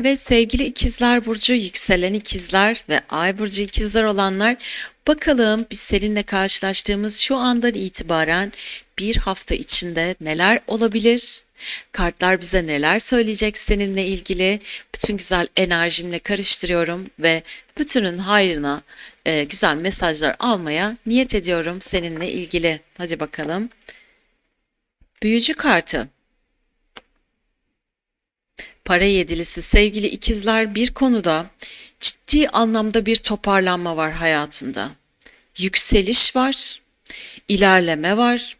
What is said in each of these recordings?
Ve sevgili ikizler burcu, yükselen ikizler ve ay burcu ikizler olanlar bakalım biz seninle karşılaştığımız şu andan itibaren bir hafta içinde neler olabilir? Kartlar bize neler söyleyecek seninle ilgili? Bütün güzel enerjimle karıştırıyorum ve bütünün hayrına e, güzel mesajlar almaya niyet ediyorum seninle ilgili. Hadi bakalım. Büyücü kartı. Para yedilisi sevgili ikizler bir konuda ciddi anlamda bir toparlanma var hayatında. Yükseliş var, ilerleme var,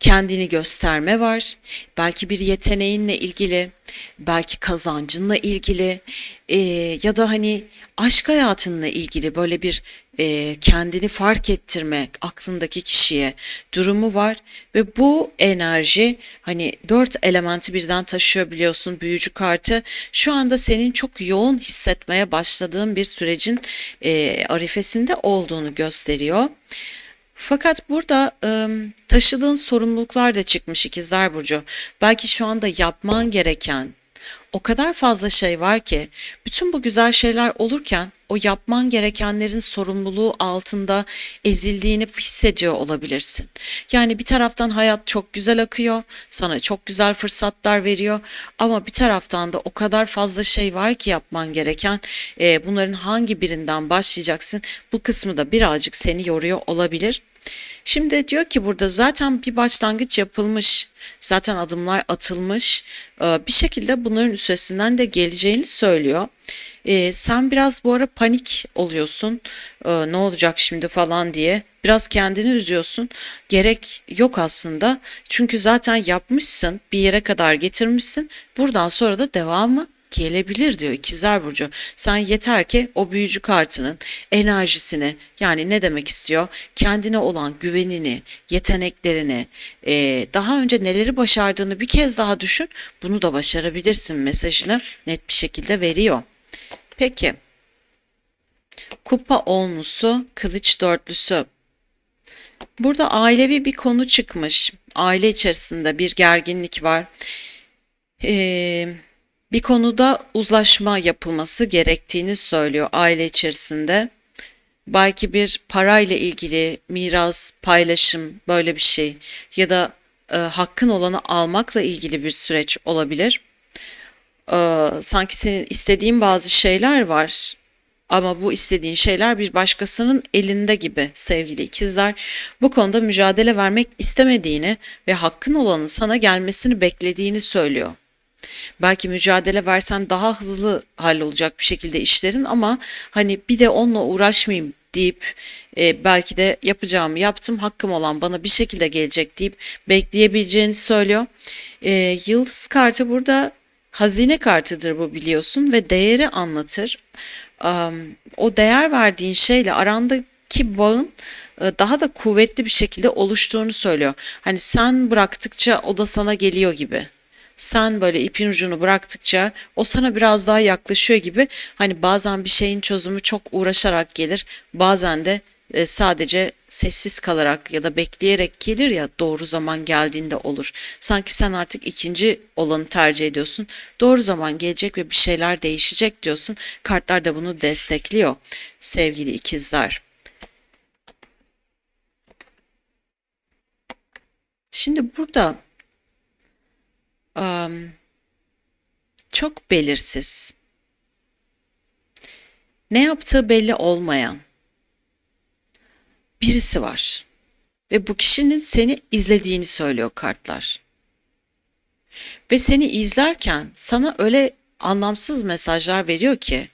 kendini gösterme var. Belki bir yeteneğinle ilgili, belki kazancınla ilgili e, ya da hani aşk hayatınla ilgili böyle bir e, kendini fark ettirme aklındaki kişiye durumu var ve bu enerji hani dört elementi birden taşıyor biliyorsun büyücü kartı şu anda senin çok yoğun hissetmeye başladığın bir sürecin e, arifesinde olduğunu gösteriyor. Fakat burada ım, taşıdığın sorumluluklar da çıkmış ikizler burcu. Belki şu anda yapman gereken o kadar fazla şey var ki bütün bu güzel şeyler olurken o yapman gerekenlerin sorumluluğu altında ezildiğini hissediyor olabilirsin. Yani bir taraftan hayat çok güzel akıyor, sana çok güzel fırsatlar veriyor ama bir taraftan da o kadar fazla şey var ki yapman gereken e, bunların hangi birinden başlayacaksın bu kısmı da birazcık seni yoruyor olabilir. Şimdi diyor ki burada zaten bir başlangıç yapılmış, zaten adımlar atılmış, Ee, bir şekilde bunların üstesinden de geleceğini söylüyor. Ee, sen biraz bu ara panik oluyorsun, Ee, ne olacak şimdi falan diye. Biraz kendini üzüyorsun. Gerek yok aslında. Çünkü zaten yapmışsın, bir yere kadar getirmişsin. Buradan sonra da devamı gelebilir diyor ikizler burcu. Sen yeter ki o büyücü kartının enerjisini yani ne demek istiyor? Kendine olan güvenini, yeteneklerini, e, daha önce neleri başardığını bir kez daha düşün. Bunu da başarabilirsin mesajını net bir şekilde veriyor. Peki. Kupa onlusu, kılıç dörtlüsü. Burada ailevi bir konu çıkmış. Aile içerisinde bir gerginlik var. Eee bir konuda uzlaşma yapılması gerektiğini söylüyor aile içerisinde. Belki bir parayla ilgili miras, paylaşım böyle bir şey ya da e, hakkın olanı almakla ilgili bir süreç olabilir. E, sanki senin istediğin bazı şeyler var ama bu istediğin şeyler bir başkasının elinde gibi sevgili ikizler. Bu konuda mücadele vermek istemediğini ve hakkın olanın sana gelmesini beklediğini söylüyor. Belki mücadele versen daha hızlı hallolacak bir şekilde işlerin ama hani bir de onunla uğraşmayayım deyip e, belki de yapacağımı yaptım hakkım olan bana bir şekilde gelecek deyip bekleyebileceğini söylüyor. E, yıldız kartı burada hazine kartıdır bu biliyorsun ve değeri anlatır. Um, o değer verdiğin şeyle arandaki bağın e, daha da kuvvetli bir şekilde oluştuğunu söylüyor. Hani sen bıraktıkça o da sana geliyor gibi sen böyle ipin ucunu bıraktıkça o sana biraz daha yaklaşıyor gibi. Hani bazen bir şeyin çözümü çok uğraşarak gelir. Bazen de e, sadece sessiz kalarak ya da bekleyerek gelir ya doğru zaman geldiğinde olur. Sanki sen artık ikinci olanı tercih ediyorsun. Doğru zaman gelecek ve bir şeyler değişecek diyorsun. Kartlar da bunu destekliyor sevgili ikizler. Şimdi burada Am, çok belirsiz. Ne yaptığı belli olmayan birisi var. Ve bu kişinin seni izlediğini söylüyor kartlar. Ve seni izlerken sana öyle anlamsız mesajlar veriyor ki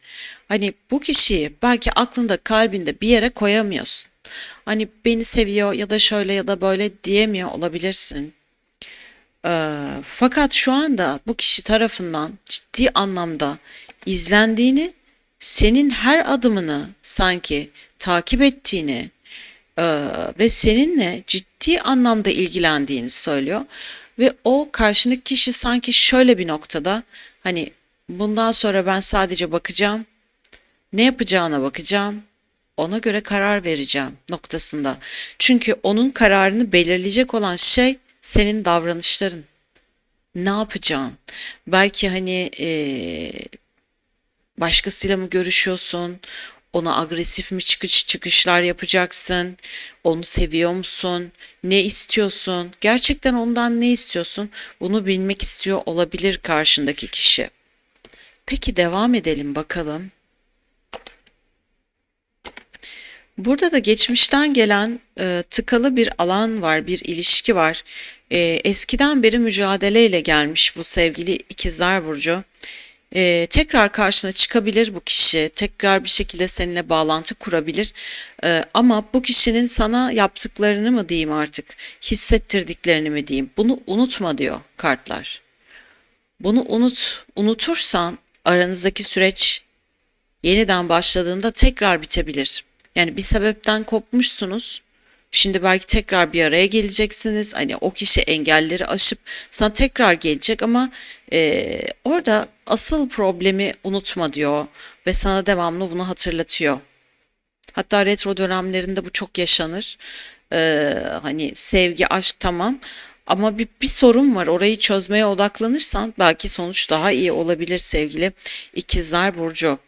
hani bu kişiyi belki aklında kalbinde bir yere koyamıyorsun. Hani beni seviyor ya da şöyle ya da böyle diyemiyor olabilirsin. Ee, fakat şu anda bu kişi tarafından ciddi anlamda izlendiğini, senin her adımını sanki takip ettiğini e, ve seninle ciddi anlamda ilgilendiğini söylüyor. Ve o karşındaki kişi sanki şöyle bir noktada hani bundan sonra ben sadece bakacağım, ne yapacağına bakacağım, ona göre karar vereceğim noktasında. Çünkü onun kararını belirleyecek olan şey senin davranışların. Ne yapacaksın? Belki hani e, Başkasıyla mı görüşüyorsun? Ona agresif mi çıkış çıkışlar yapacaksın? Onu seviyor musun? Ne istiyorsun? Gerçekten ondan ne istiyorsun? Bunu bilmek istiyor olabilir karşındaki kişi. Peki devam edelim bakalım. Burada da geçmişten gelen e, tıkalı bir alan var, bir ilişki var. E, eskiden beri mücadeleyle gelmiş bu sevgili ikizler burcu. E, tekrar karşına çıkabilir bu kişi, tekrar bir şekilde seninle bağlantı kurabilir. E, ama bu kişinin sana yaptıklarını mı diyeyim artık, hissettirdiklerini mi diyeyim, bunu unutma diyor kartlar. Bunu unut, unutursan aranızdaki süreç yeniden başladığında tekrar bitebilir. Yani bir sebepten kopmuşsunuz. Şimdi belki tekrar bir araya geleceksiniz. Hani o kişi engelleri aşıp sana tekrar gelecek ama e, orada asıl problemi unutma diyor ve sana devamlı bunu hatırlatıyor. Hatta retro dönemlerinde bu çok yaşanır. Ee, hani sevgi, aşk tamam ama bir, bir sorun var. Orayı çözmeye odaklanırsan belki sonuç daha iyi olabilir sevgili İkizler Burcu.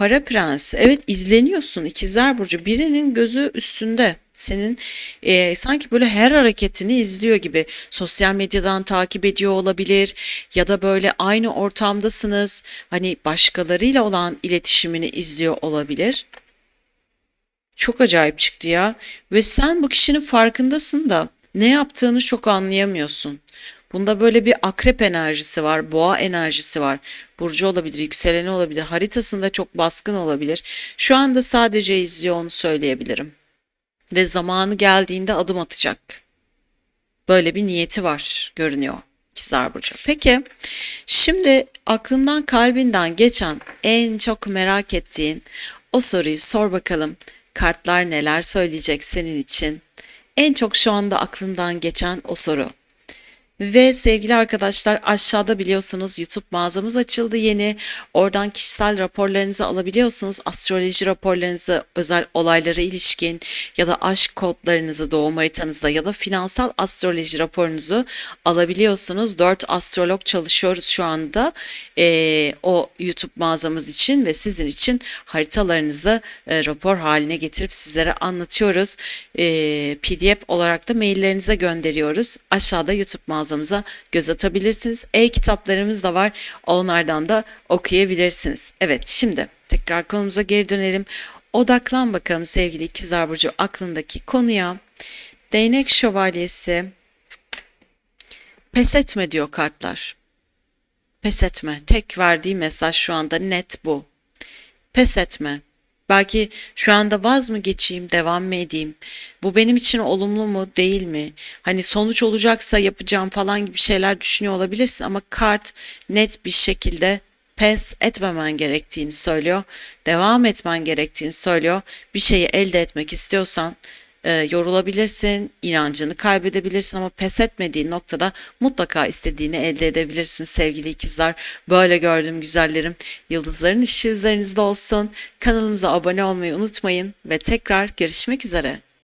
Para Prensi. Evet izleniyorsun İkizler Burcu. Birinin gözü üstünde. Senin e, sanki böyle her hareketini izliyor gibi sosyal medyadan takip ediyor olabilir ya da böyle aynı ortamdasınız hani başkalarıyla olan iletişimini izliyor olabilir. Çok acayip çıktı ya ve sen bu kişinin farkındasın da ne yaptığını çok anlayamıyorsun. Bunda böyle bir akrep enerjisi var, boğa enerjisi var. Burcu olabilir, yükseleni olabilir, haritasında çok baskın olabilir. Şu anda sadece izliyor onu söyleyebilirim. Ve zamanı geldiğinde adım atacak. Böyle bir niyeti var görünüyor İkizler Burcu. Peki şimdi aklından kalbinden geçen en çok merak ettiğin o soruyu sor bakalım. Kartlar neler söyleyecek senin için? En çok şu anda aklından geçen o soru. Ve sevgili arkadaşlar aşağıda biliyorsunuz YouTube mağazamız açıldı yeni. Oradan kişisel raporlarınızı alabiliyorsunuz. Astroloji raporlarınızı, özel olaylara ilişkin ya da aşk kodlarınızı doğum haritanızda ya da finansal astroloji raporunuzu alabiliyorsunuz. 4 astrolog çalışıyoruz şu anda ee, o YouTube mağazamız için ve sizin için haritalarınızı e, rapor haline getirip sizlere anlatıyoruz. E, PDF olarak da maillerinize gönderiyoruz. Aşağıda YouTube mağazamız mağazamıza göz atabilirsiniz. E-kitaplarımız da var. Onlardan da okuyabilirsiniz. Evet şimdi tekrar konumuza geri dönelim. Odaklan bakalım sevgili ikizler burcu aklındaki konuya. Değnek şövalyesi pes etme diyor kartlar. Pes etme. Tek verdiği mesaj şu anda net bu. Pes etme. Belki şu anda vaz mı geçeyim, devam mı edeyim? Bu benim için olumlu mu, değil mi? Hani sonuç olacaksa yapacağım falan gibi şeyler düşünüyor olabilirsin ama kart net bir şekilde pes etmemen gerektiğini söylüyor. Devam etmen gerektiğini söylüyor. Bir şeyi elde etmek istiyorsan e, yorulabilirsin, inancını kaybedebilirsin ama pes etmediğin noktada mutlaka istediğini elde edebilirsin sevgili ikizler. Böyle gördüğüm güzellerim. Yıldızların ışığı üzerinizde olsun. Kanalımıza abone olmayı unutmayın ve tekrar görüşmek üzere.